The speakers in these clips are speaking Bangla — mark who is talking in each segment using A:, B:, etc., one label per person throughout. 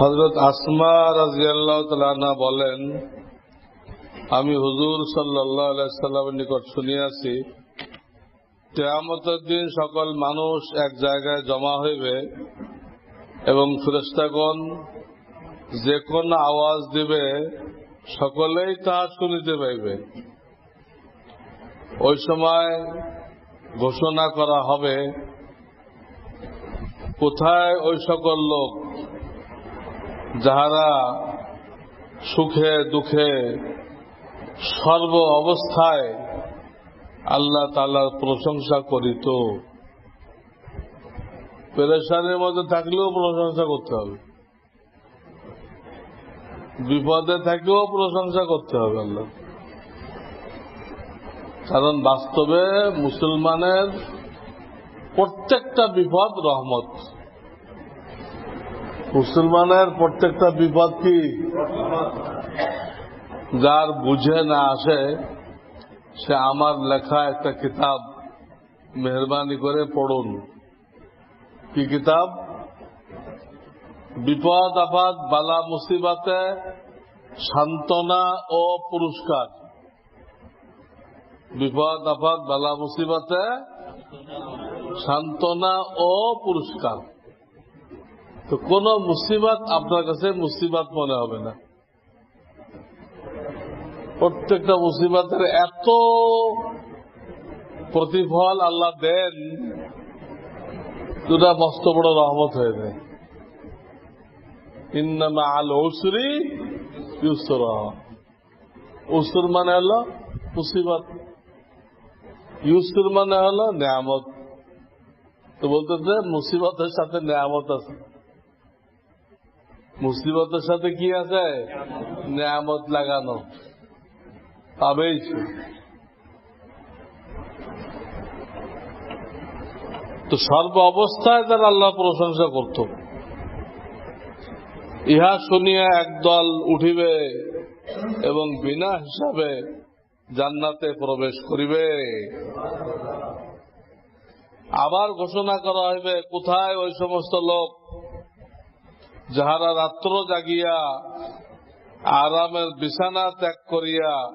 A: হজরত আসমা রাজিয়াল্লাহ তালানা বলেন, আমি হুজুর সাল্লাহ সাল্লামের নিকট শুনিয়াছি, কেয়ামতের দিন সকল মানুষ এক জায়গায় জমা হইবে এবং ফিরস্তাগণ যে কোন আওয়াজ দিবে, সকলেই তাহা শুনিতে পাইবে। ওই সময় ঘোষণা করা হবে, কোথায় ওই সকল লোক? যাহারা সুখে দুঃখে সর্ব অবস্থায় আল্লাহ তালার প্রশংসা করিত, পেরেশানের মধ্যে থাকলেও প্রশংসা করতে হবে। বিপদে থাকলেও প্রশংসা করতে হবে আল্লাহ। কারণ বাস্তবে মুসলমানের প্রত্যেকটা বিপদ রহমত। মুসলমানের প্রত্যেকটা বিপদ কি? যার বুঝে না আসে, সে আমার লেখা একটা কিতাব মেহরবানি করে পড়ুন। কি কিতাব? বিপদ আপাত বালা, মুসিবাতে সান্ত্বনা ও পুরস্কার। বিপদ আপাত বালা, মুসিবাতে সান্ত্বনা ও পুরস্কার। তো কোন মুসিবত আপনার কাছে মুসিবত মনে হবে না। প্রত্যেকটা মুসিবতের এত প্রতিফল আল্লাহ দেন, দুটা মস্ত বড় রহমত হয়ে যায়। ইন্নামা আল ঔসরি ইউসর। উসুর মানে হলো মুসিবত। ইউসুর মানে হলো নিয়ামত। তো বলতেছে মুসিবতের সাথে নিয়ামত আছে। মুসিবতের সাথে কি আছে? নিয়ামত লাগানো। পাবেই তো সর্ব অবস্থায় তারা আল্লাহ প্রশংসা করত, ইহা শুনিয়া একদল উঠিবে এবং বিনা হিসাবে জান্নাতে প্রবেশ করিবে। আবার ঘোষণা করা হইবে, কোথায় ওই সমস্ত লোক? যাহারা রাত্র জাগিয়া আরামের বিছানা ত্যাগ করিয়া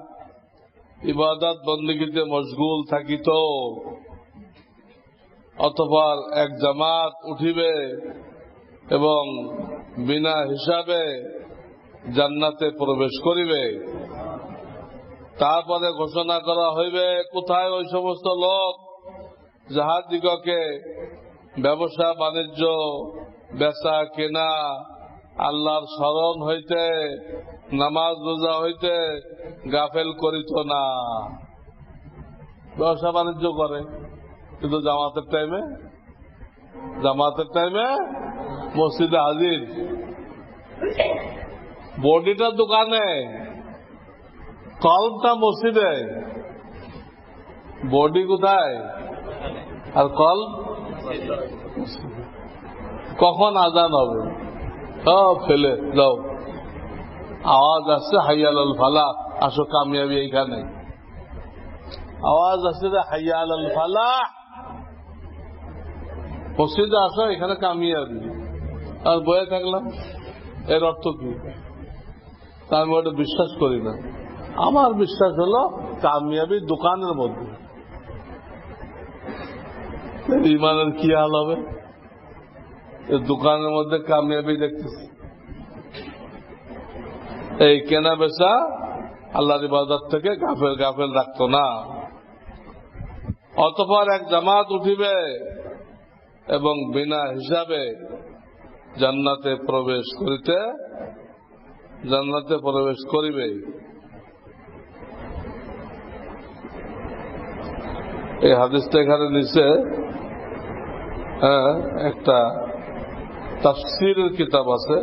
A: ইবাদত বন্দীগীতে মশগুল থাকিত, অতপর এক জামাত উঠিবে এবং বিনা হিসাবে জান্নাতে প্রবেশ করিবে। তারপরে ঘোষণা করা হইবে, কোথায় ওই সমস্ত লোক যাহার দিগকে ব্যবসা, বাণিজ্য বেচা কেনা, আল্লাহর স্মরণ হইতে, নামাজ রোজা হইতে গাফেল করিত না। ব্যবসা বাণিজ্য করে, কিন্তু জামাতের টাইমে জামাতের টাইমে মসজিদে হাজির। বডিটা দোকানে, কলটা মসজিদে। বডি কোথায়? আর কল? কখন আজান হবে? সব ফেলে যাও আওয়াজ আসছে হাইয়াল ফালা, আসো কামিয়াবি এইখানে। আওয়াজ আসছে যে হাইয়াল ফালা। মসজিদে আসো, এখানে কামিয়াবি। আর বয়ে থাকলাম এর অর্থ কি? তা আমি ওটা বিশ্বাস করি না। আমার বিশ্বাস হলো কামিয়াবি দোকানের মধ্যে। ইমানের কি হাল হবে? দোকানের মধ্যে কামিয়াবি দেখতেছি। এই কেনা বেচা আল্লাহর ইবাদত থেকে গাফেল গাফেল রাখতো না। অতপর এক জামাত উঠিবে এবং বিনা হিসাবে জান্নাতে প্রবেশ করিতে, জান্নাতে প্রবেশ করিবে। এই হাদিসটা এখানে নিচে হ্যাঁ একটা তাফসিরের কিতাব আছে।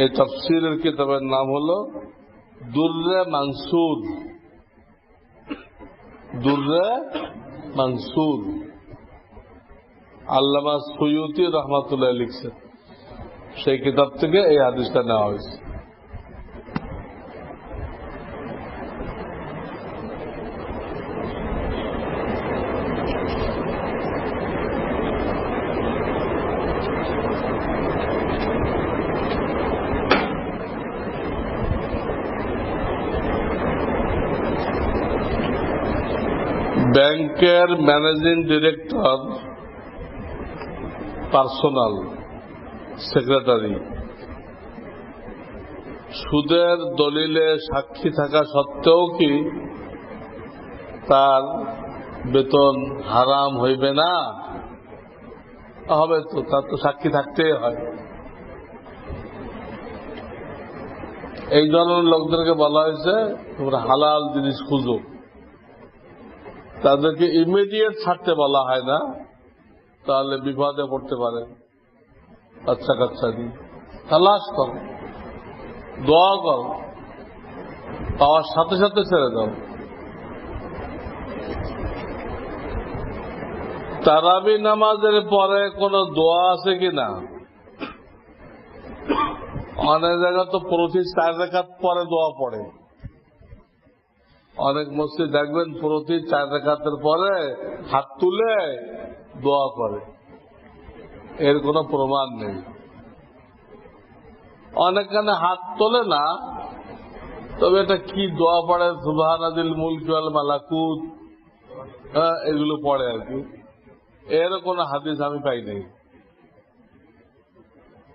A: এই তাফসিরের কিতাবের নাম হল দুর্রে মানসুদ দুর্রে মানসুদ আল্লামা সৈয়দি রহমাতুল্লাহ লিখছে। সেই কিতাব থেকে এই হাদিসটা নেওয়া হয়েছে। ব্যাংকের ম্যানেজিং ডিরেক্টর, পার্সোনাল সেক্রেটারি। সুদের দলিলে সাক্ষী থাকা সত্ত্বেও কি তার বেতন হারাম হইবে না? হবে তো, তার তো সাক্ষী থাকতেই হয়। এই ধরনের লোকদেরকে বলা হয়েছে, তোমরা হালাল জিনিস খুঁজো। তাদেরকে ইমিডিয়েট ছাড়তে বলা হয় না, তাহলে বিপদে পড়তে পারে। বাচ্চা কাচ্চা দিয়ে তালাশ কর, দোয়া কর, পাওয়ার সাথে সাথে ছেড়ে দাও। তারাবি নামাজের পরে কোন দোয়া আছে কিনা অনেক জায়গায় তো প্রতি চার রেখাত পরে দোয়া পড়ে। অনেক মসজিদ দেখবেন প্রতি চার রেখাতের পরে হাত তুলে দোয়া করে। এর কোনো প্রমাণ নেই। অনেকখানে হাত তোলে না, তবে এটা কি দোয়া পড়ে? সুবাহান আদিল মুলকিওয়াল মালাকুত। হ্যাঁ এগুলো পড়ে আর কি। এর কোনো হাদিস আমি পাই নাই।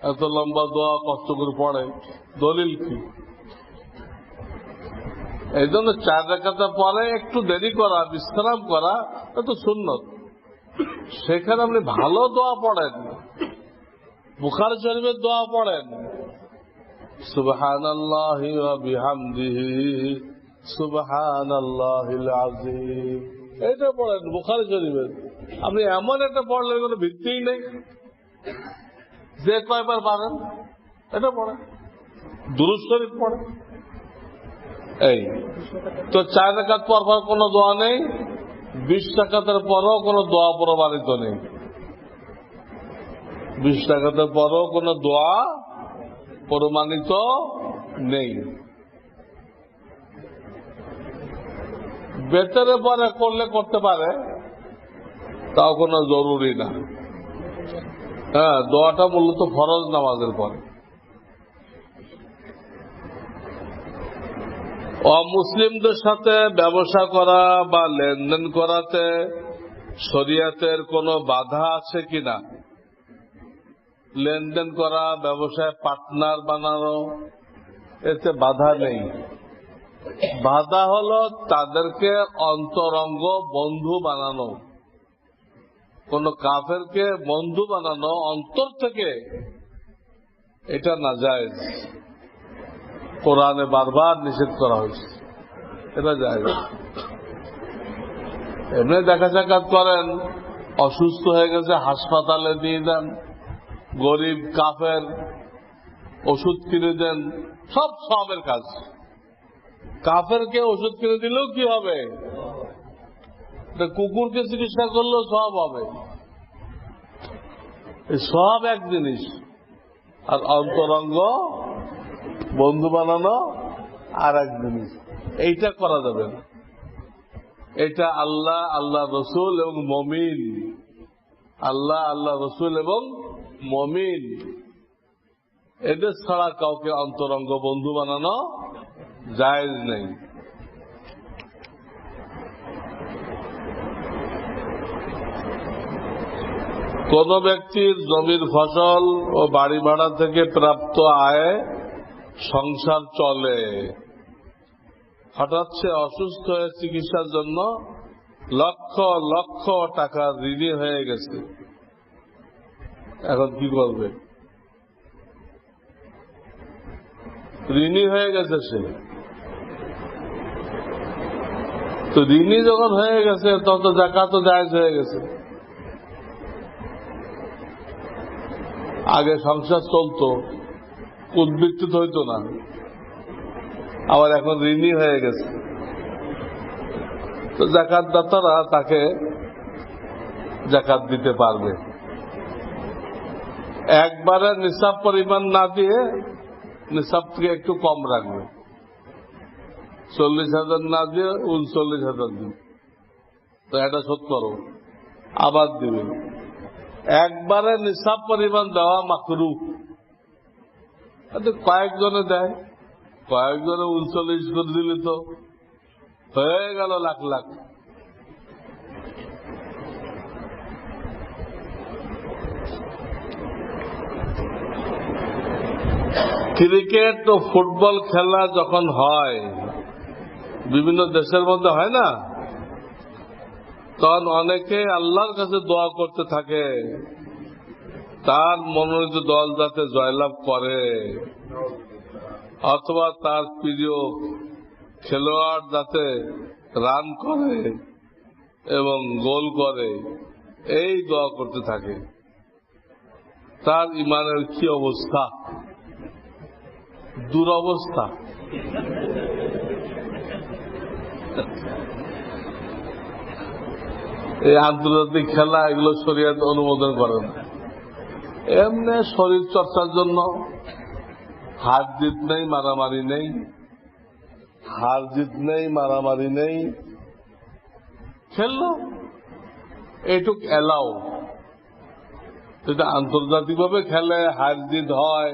A: এত লম্বা দোয়া কষ্ট করে পড়ে। দলিল কি? এই জন্য চার রেখাতে পরে একটু দেরি করা, বিশ্রাম করা, তো সুন্নত। সেখানে আপনি ভালো দোয়া পড়েন। বুখার শরীফের দোয়া পড়েন। সুবহান আল্লাহ বিহামদিহি সুবহান আল্লাহিল আজিম এটা পড়েন বুখারি শরীফের আপনি এমন একটা পড়লে কোনো ভিত্তিই নেই। যে কয়বার পারেন, এটা পড়েন। দুরুজ শরীফ পড়ে এই, তো চার টাকার পর পর কোনো দোয়া নেই, বিশ টাকাতের পরও কোনো দোয়া প্রমাণিত নেই। বিশ টাকাতের পরও কোনো দোয়া প্রমাণিত নেই। বেতনের পরে করলে করতে পারে, তাও কোনো জরুরি না। হ্যাঁ দোয়াটা মূলত ফরজ নামাজের পরে। অমুসলিমদের সাথে ব্যবসা করা বা লেনদেন করাতে শরিয়াতের কোনো বাধা আছে কিনা? লেনদেন করা, ব্যবসায় পার্টনার বানানো, এতে বাধা নেই। বাধা হলো তাদেরকে অন্তরঙ্গ বন্ধু বানানো। কোন কাফেরকে বন্ধু বানানো অন্তর থেকে এটা না যায় কোরআনে বারবার নিষেধ করা হয়েছে। এটা যায় এমনি দেখা সাক্ষাৎ করেন, অসুস্থ হয়ে গেছে, হাসপাতালে দিয়ে দেন, গরিব, কাফের, ওষুধ কিনে দেন, সব সবের কাজ। কাফেরকে ওষুধ কিনে দিলেও কি হবে? কুকুরকে চিকিৎসা করলেও সব হবে। সব এক জিনিস। আর অন্তরঙ্গ বন্ধু বানানো আর এক জিনিস। এইটা করা যাবে না। এটা আল্লাহ আল্লাহ রসুল এবং মমিন। আল্লাহ আল্লাহ রসুল এবং মমিন। এদের ছাড়া কাউকে অন্তরঙ্গ বন্ধু বানানো জায়েজ নেই। কোন ব্যক্তির জমির ফসল ও বাড়ি ভাড়া থেকে প্রাপ্ত আয় সংসার চলে। হঠাৎ সে অসুস্থ হয়ে চিকিৎসার জন্য লক্ষ লক্ষ টাকা ঋণী হয়ে গেছে। এখন কি করবে? ঋণী হয়ে গেছে সে। তো ঋণী যখন হয়ে গেছে, তখন তো জাকাতও জায়জ হয়ে গেছে। আগে সংসার চলতো। উদ্বৃত্তিত হইতো না। আবার এখন ঋণী হয়ে গেছে। তো জাকাত দাতারা তাকে জাকাত দিতে পারবে। একবারে নিসাব পরিমাণ না দিয়ে নিসাব থেকে একটু কম রাখবে। চল্লিশ হাজার না দিয়ে উনচল্লিশ হাজার দিন। তো এটা শোধ করো। আবার দিবে। একবারে নিসাব পরিমাণ দেওয়া মাকরু আচ্ছা, কয়েকজনে দেয়, কয়েকজনে উনচল্লিশ করে দিলে তো হয়ে গেল লাখ লাখ। ক্রিকেট ও ফুটবল খেলা যখন হয়, বিভিন্ন দেশের মধ্যে হয় না? তখন অনেকে আল্লাহর কাছে দোয়া করতে থাকে তার মনোনীত দল যাতে জয়লাভ করে, অথবা তার প্রিয় খেলোয়াড় যাতে রান করে এবং গোল করে, এই দোয়া করতে থাকে। তার ইমানের কি অবস্থা? দুরবস্থা। এই আন্তর্জাতিক খেলা এগুলো শরীয়ত অনুমোদন করে না। এমনি শরীর চর্চার জন্য হার জিত নেই, মারামারি নেই হার জিত নেই, মারামারি নেই। খেললো। এইটুক এলাও। এটা আন্তর্জাতিকভাবে খেলে হার জিত হয়,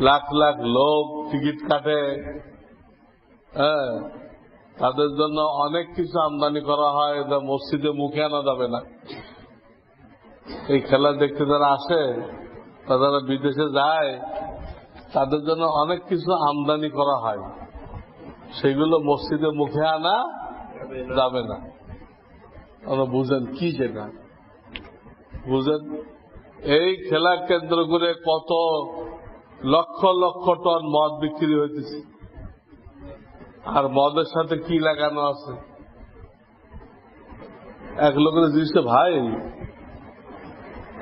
A: লাখ লাখ লোক টিকিট কাটে। হ্যাঁ তাদের জন্য অনেক কিছু আমদানি করা হয়, এটা মসজিদে মুখে আনা যাবে না। এই খেলা দেখতে যারা আসে যারা বিদেশে যায়, তাদের জন্য অনেক কিছু আমদানি করা হয়। সেগুলো মসজিদে মুখে আনা যাবে না। আমরা বুঝেন কি সেটা? বুঝেন, এই খেলা কেন্দ্র করে কত লক্ষ লক্ষ টন মদ বিক্রি হইতেছে। আর মদের সাথে কি লাগানো আছে? এক লোকের জিনিসটা ভাই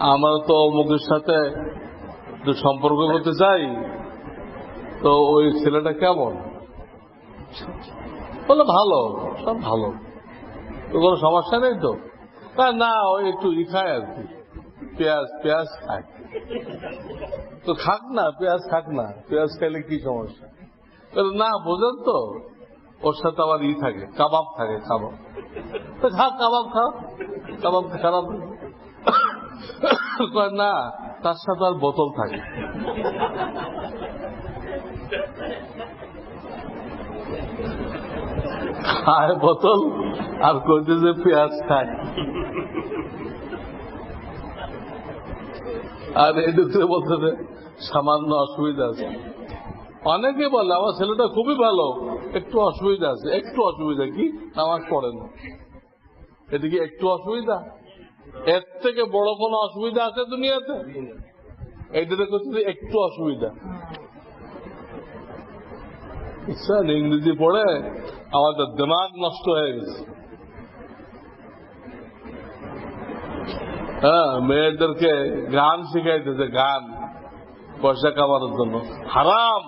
A: আমরা তো অমুকের সাথে সম্পর্ক করতে চাই। তো ওই ছেলেটা কেমন? বলে ভালো সব ভালো। কোনো সমস্যা নেই তো? না, ওই একটু ই খায় আর কি। পেঁয়াজ পেঁয়াজ খায়। তো খাক না পেঁয়াজ খাক না। পেঁয়াজ খাইলে কি সমস্যা? না বোঝেন তো ওর সাথে আবার ই থাকে কাবাব থাকে কাবাব তো খা কাবাব খাও। কাবাব খারাপ। না। তার সাথে আর বোতল থাকে খায় বোতল, আর কইতে যে পেঁয়াজ খায়। আর এদিকে বলতে সামান্য অসুবিধা আছে। অনেকে বলে, আমার ছেলেটা খুবই ভালো, একটু অসুবিধা আছে। একটু অসুবিধা কি? নামাজ পড়ে না। এদিকে একটু অসুবিধা? এর থেকে বড় কোনো অসুবিধা আছে দুনিয়াতে? এইটাতে করছে একটু অসুবিধা। বুঝছেন ইংরেজি পড়ে আমাদের দিমাগ নষ্ট হয়ে গেছে। হ্যাঁ মেয়েদেরকে গান শিখাইতেছে, গান, পয়সা কামানোর জন্য। হারাম!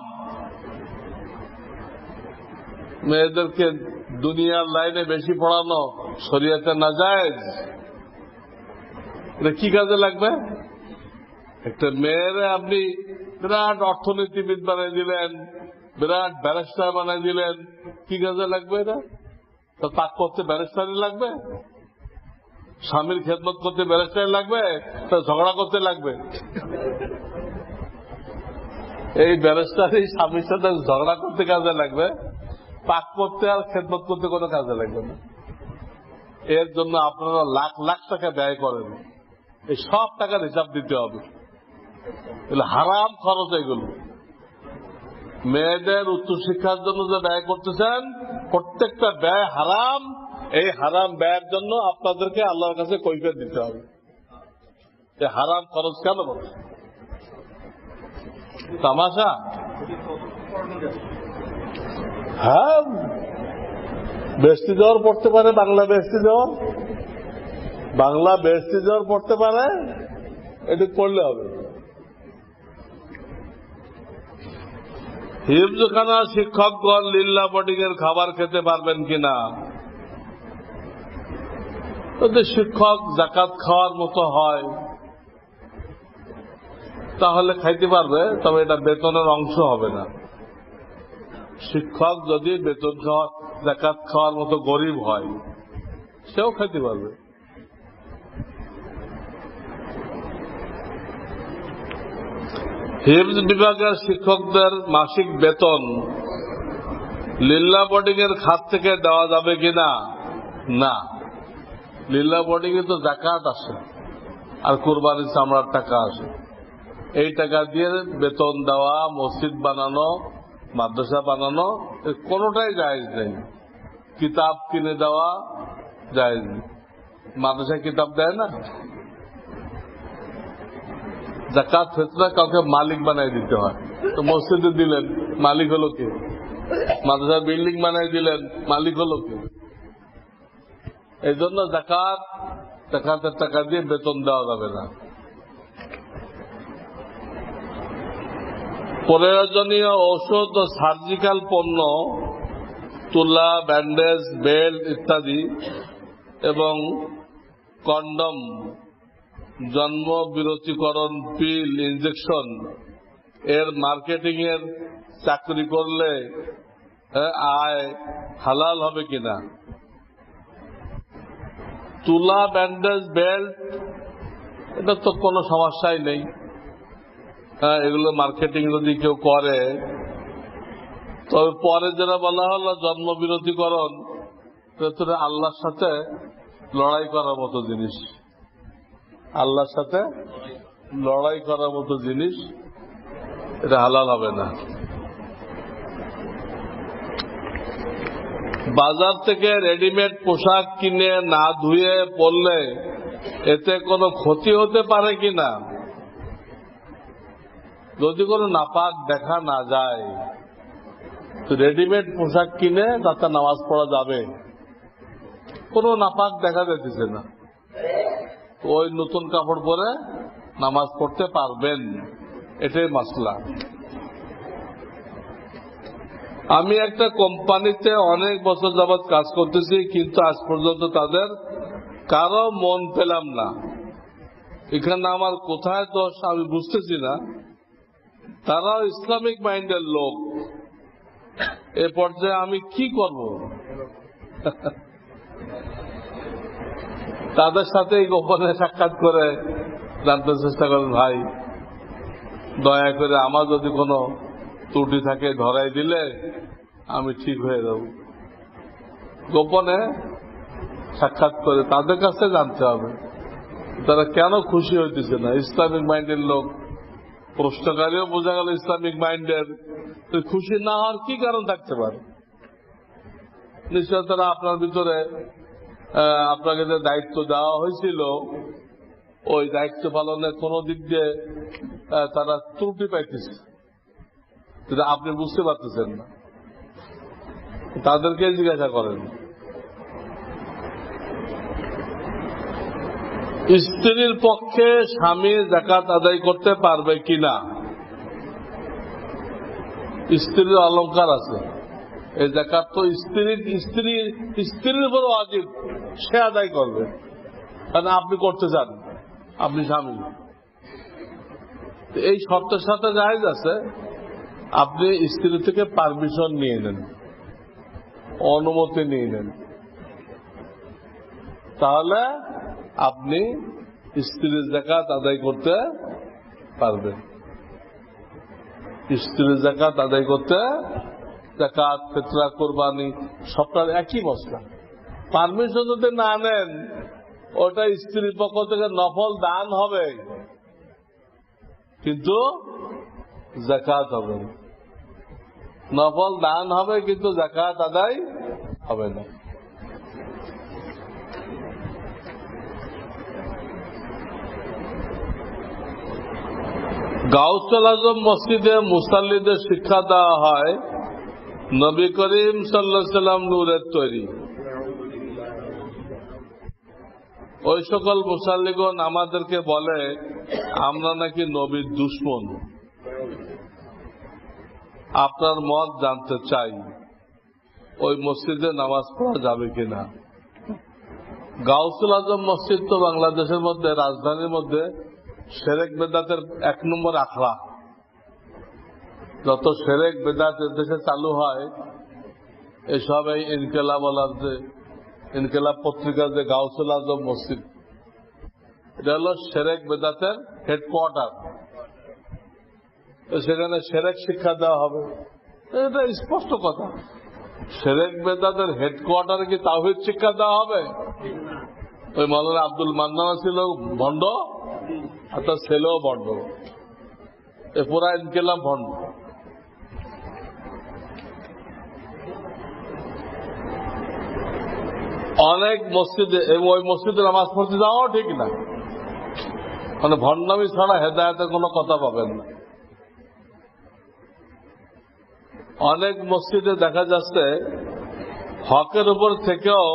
A: মেয়েদেরকে দুনিয়ার লাইনে বেশি পড়ানো শরীয়তে না যায় এটা কি কাজে লাগবে? একটা মেয়েরে আপনি বিরাট অর্থনীতিবিদ বানিয়ে দিলেন, বিরাট ব্যারিস্টার বানিয়ে দিলেন, কি কাজে লাগবে এটা? তো তাক করতে ব্যারিস্টারই লাগবে? স্বামীর খেদমত করতে ব্যারিস্টার লাগবে? তো ঝগড়া করতে লাগবে? এই ব্যারিস্টারই স্বামীর সাথে ঝগড়া করতে কাজে লাগবে? পাক করতে আর খেদমত করতে কোনো কাজে লাগবে না। এর জন্য আপনারা লাখ লাখ টাকা ব্যয় করেন। এই সব টাকার হিসাব দিতে হবে। হারাম খরচ এগুলো। মেয়েদের উচ্চশিক্ষার জন্য যে ব্যয় করতেছেন, প্রত্যেকটা ব্যয় হারাম। এই হারাম ব্যয়ের জন্য আপনাদেরকে আল্লাহর কাছে কৈফিয়ত দিতে হবে। এই হারাম খরচ কেন তামাশা? হ্যাঁ। বেস্তি দেওয়ার পড়তে পারে বাংলা বেস্তি দেওয়ার বাংলা বেস্তি দেওয়ার পড়তে পারে, এটু পড়লে হবে। হিফজখানা শিক্ষকগণ লিল্লা এর খাবার খেতে পারবেন কিনা? যদি শিক্ষক জাকাত খাওয়ার মতো হয়, তাহলে খাইতে পারবে, তবে এটা বেতনের অংশ হবে না। শিক্ষক যদি বেতন খাওয়া, জাকাত খাওয়ার মতো গরিব হয়, সেও খাইতে পারবে। হিমস বিভাগের শিক্ষকদের মাসিক বেতন লিল্লা বোর্ডিং এর খাত থেকে দেওয়া যাবে কিনা না? লিল্লা বোর্ডিং এ তো জাকাত আসে আর কোরবানির চামড়ার টাকা আসে এই টাকা দিয়ে বেতন দেওয়া, মসজিদ বানানো, মাদ্রাসা বানানো কোনোটাই জায়েজ নেই। কিতাব কিনে দেওয়া জায়জ নেই। মাদ্রাসায় কিতাব দেয় না? জাকাত ফেতরা কাউকে মালিক বানাই দিতে হয়। তো মসজিদে দিলেন, মালিক হলো কে? মাদ্রাসার বিল্ডিং বানাই দিলেন, মালিক হলো কে? এই জন্য জাকাত জাকাতের টাকা দিয়ে বেতন দেওয়া যাবে না। প্রয়োজনীয় ঔষধ ও সার্জিক্যাল পণ্য, তুলা, ব্যান্ডেজ, বেল্ট ইত্যাদি এবং কন্ডম জন্ম বিরতিকরণ পিল ইনজেকশন এর মার্কেটিং এর চাকরি করলে আয় হালাল হবে কিনা? তুলা, ব্যান্ডেজ, বেল্ট, এটা তো কোনো সমস্যাই নেই। এগুলো মার্কেটিং যদি কেউ করে, তবে পরে যেটা বলা হলো জন্মবিরতিকরণ আল্লাহর সাথে লড়াই করার মতো জিনিস। আল্লাহর সাথে লড়াই করার মতো জিনিস, এটা হালাল হবে না। বাজার থেকে রেডিমেড পোশাক কিনে না ধুয়ে পরলে এতে কোনো ক্ষতি হতে পারে কিনা যদি কোনো নাপাক দেখা না যায়, তো রেডিমেড পোশাক কিনে তাতে নামাজ পড়া যাবে। কোনো নাপাক দেখা যেতেছে না। ওই নতুন কাপড় পরে নামাজ পড়তে পারবেন। এটাই মাসলা। আমি একটা কোম্পানিতে অনেক বছর যাবৎ কাজ করতেছি, কিন্তু আজ পর্যন্ত তাদের কারও মন পেলাম না। এখানে আমার কোথায় দোষ আমি বুঝতেছি না। তারাও ইসলামিক মাইন্ডের লোক। এ পর্যায়ে আমি কি করব? তাদের সাথে এই গোপনে সাক্ষাৎ করে জানতে চেষ্টা করেন, ভাই, দয়া করে আমার যদি কোনো ত্রুটি থাকে ধরাই দিলে আমি ঠিক হয়ে যাব। গোপনে সাক্ষাৎ করে তাদের কাছে জানতে হবে, তারা কেন খুশি হইতেছে না? ইসলামিক মাইন্ডের লোক, প্রশ্নকারীও বোঝা গেল ইসলামিক মাইন্ডের খুশি না হওয়ার কি কারণ থাকতে পারে? নিশ্চয় তারা আপনার ভিতরে আপনাকে যে দায়িত্ব দেওয়া হয়েছিল, ওই দায়িত্ব পালনের কোন দিক দিয়ে তারা ত্রুটি পাইতেছে। আপনি বুঝতে পারতেছেন না। তাদেরকে জিজ্ঞাসা করেন, স্ত্রীর পক্ষে স্বামী জাকাত আদায় করতে পারবে কিনা? স্ত্রীর অলংকার আছে। এই জাকাত তো স্ত্রীর, স্ত্রী, স্ত্রীর উপর অজিব। সে আদায় করবে। কারণ আপনি করতে চান। আপনি স্বামী এই শর্তের সাথে জাহেজ আছে, আপনি স্ত্রী থেকে পারমিশন নিয়ে নেন। অনুমতি নিয়ে নেন। তাহলে আপনি স্ত্রীর জাকাত আদায় করতে পারবেন। স্ত্রীর জাকাত আদায় করতে জাকাত ফেতরা, কোরবানি, সবটার একই মশলা পারমিশন যদি না নেন, ওটা স্ত্রীর পক্ষ থেকে নফল দান হবে। কিন্তু জাকাত হবে নফল দান হবে, কিন্তু জাকাত আদায় হবে না। গাউসুল আজম মসজিদে মুসাল্লিদের শিক্ষা দেওয়া হয়, নবী করিম সাল্লাহ সাল্লাম নূরের তৈরি। ওই সকল মুসাল্লিগণ আমাদেরকে বলে, আমরা নাকি নবীর দুশ্মন। আপনার মত জানতে চাই, ওই মসজিদে নামাজ পড়া যাবে কিনা? গাউসুল আজম মসজিদ তো বাংলাদেশের মধ্যে, রাজধানীর মধ্যে, সেরেক বেদাতের এক নম্বর আখড়া। যত সেরেক বেদাত দেশে চালু হয়, এসব এই ইনকেলাবলার যে ইনকেলাব পত্রিকার যে গাউসুল আজম মসজিদ, এটা হলো সেরেক বেদাতের হেডকোয়ার্টার সেখানে সেরেক শিক্ষা দেওয়া হবে। এটা স্পষ্ট কথা। সেরেক বেদাতের হেডকোয়ার্টারে কি তাহিদ শিক্ষা দেওয়া হবে? ওই মৌলানা আব্দুল মান্নানা ছিল ভণ্ড আর তার ছেলেও ভণ্ড। এ পুরা ইনকেলাম ভণ্ড। অনেক মসজিদে ওই মসজিদে নামাজ পড়তে যাওয়াও ঠিক না। মানে ভণ্ডামি ছাড়া হেদায়তের কোনো কথা পাবেন না। অনেক মসজিদে দেখা যাচ্ছে, হকের উপর থেকেও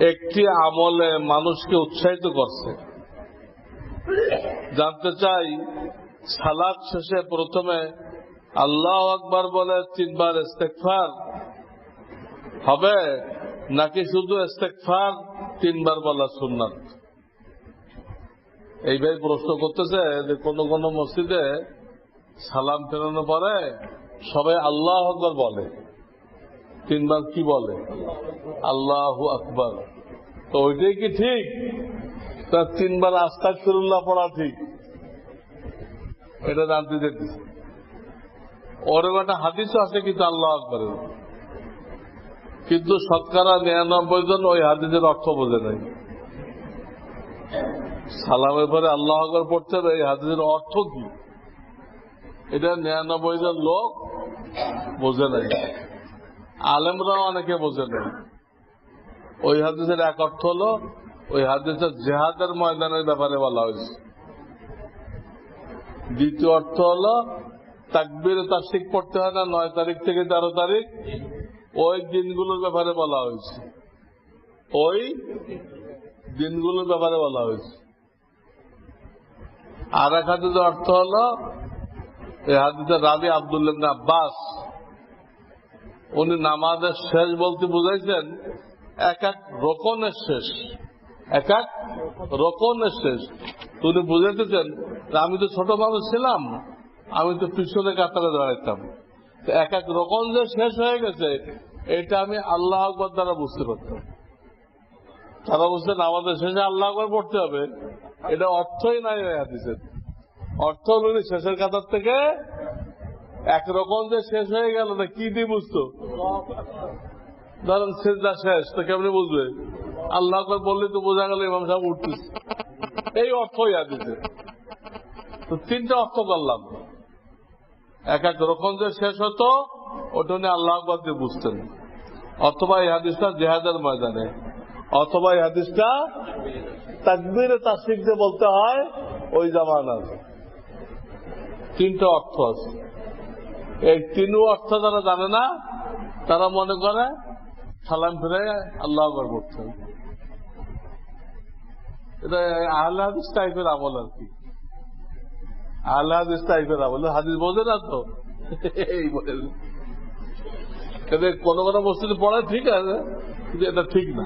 A: একটি আমলে মানুষকে উৎসাহিত করছে। জানতে চাই, সালাদ শেষে প্রথমে আল্লাহ আকবার বলে তিনবার ইস্তেকফার হবে? নাকি শুধু ইস্তেকফার তিনবার বলা সুন্নাত? এই ভাই প্রশ্ন করতেছে যে কোন কোন মসজিদে সালাম ফেরানোর পরে সবাই আল্লাহ আকবর বলে। তিনবার কি বলে? আল্লাহ আকবর। তো ওইটাই কি ঠিক? তার তিনবার আস্তাক ফিরুল্লাহ পড়া ঠিক। এটা জানতে দেখতেছি ওরকম একটা হাদিসও আছে কিন্তু আল্লাহ আকবরের। কিন্তু শতকরা নিরানব্বই জন ওই হাদিসের অর্থ বোঝে নাই। সালামের পরে আল্লাহ আকবর পড়তে এই হাদিসের অর্থ কি? এটা নিরানব্বই জন লোক বোঝে নাই। আলেমরাও অনেকে বোঝে নাই। ওই হাদিসের এক অর্থ হলো, ওই হাদিসের জেহাদের ময়দানের ব্যাপারে বলা হয়েছে। দ্বিতীয় অর্থ হলো, তাকবির তাসিক পড়তে হয় না, নয় তারিখ থেকে তেরো তারিখ। ওই দিনগুলোর ব্যাপারে বলা হয়েছে। ওই দিনগুলোর ব্যাপারে বলা হয়েছে। আর এক হাদিসের অর্থ হলো হাদিসের রাবি আবদুল্লাহ আব্বাস, উনি নামাজের শেষ বলতে বুঝাইছেন, এক এক রোকনের শেষ, এক এক রোকনের শেষ। উনি বুঝাইতেছেন আমি তো ছোট মানুষ ছিলাম, আমি তো পিছনে কাতারে দাঁড়াইতাম। এক এক রকম যে শেষ হয়ে গেছে, এটা আমি আল্লাহ আকবর দ্বারা বুঝতে পারতাম। তারা বুঝতেন আমাদের শেষে আল্লাহ আকবর পড়তে হবে। এটা অর্থই নাই হাদিসের। অর্থ হল শেষের কাতার থেকে একরকম যে শেষ হয়ে গেল না কি দিয়ে বুঝতো? ধরেন সেজদা শেষ, তো কেমনি বুঝবে? আল্লাহ আকবর বললে তো বোঝা গেল ইমাম সাহেব উঠতেছে। এই অর্থই হাদিসে তো তিনটা অর্থ করলাম এক এক রকম যে শেষ হতো ওটা উনি আল্লাহ আকবর বুঝতেন। অথবা এই হাদিসটা জেহাদের ময়দানে, অথবা এই হাদিসটা তাকবিরে তাসিক দিয়ে বলতে হয় ওই জামানার। তিনটা অর্থ আছে। এই তিনও অর্থ যারা জানে না, তারা মনে করে সালাম ফিরে আল্লাহ আকবর পড়তে এটা আহলে হাদিস টাইপের আমল আর কি। আহলে হাদিস তাই করা বলল হাদিস বোঝে না তো? এই বলে। কোনো কোনো বস্তুতে পড়া ঠিক আছে, কিন্তু এটা ঠিক না।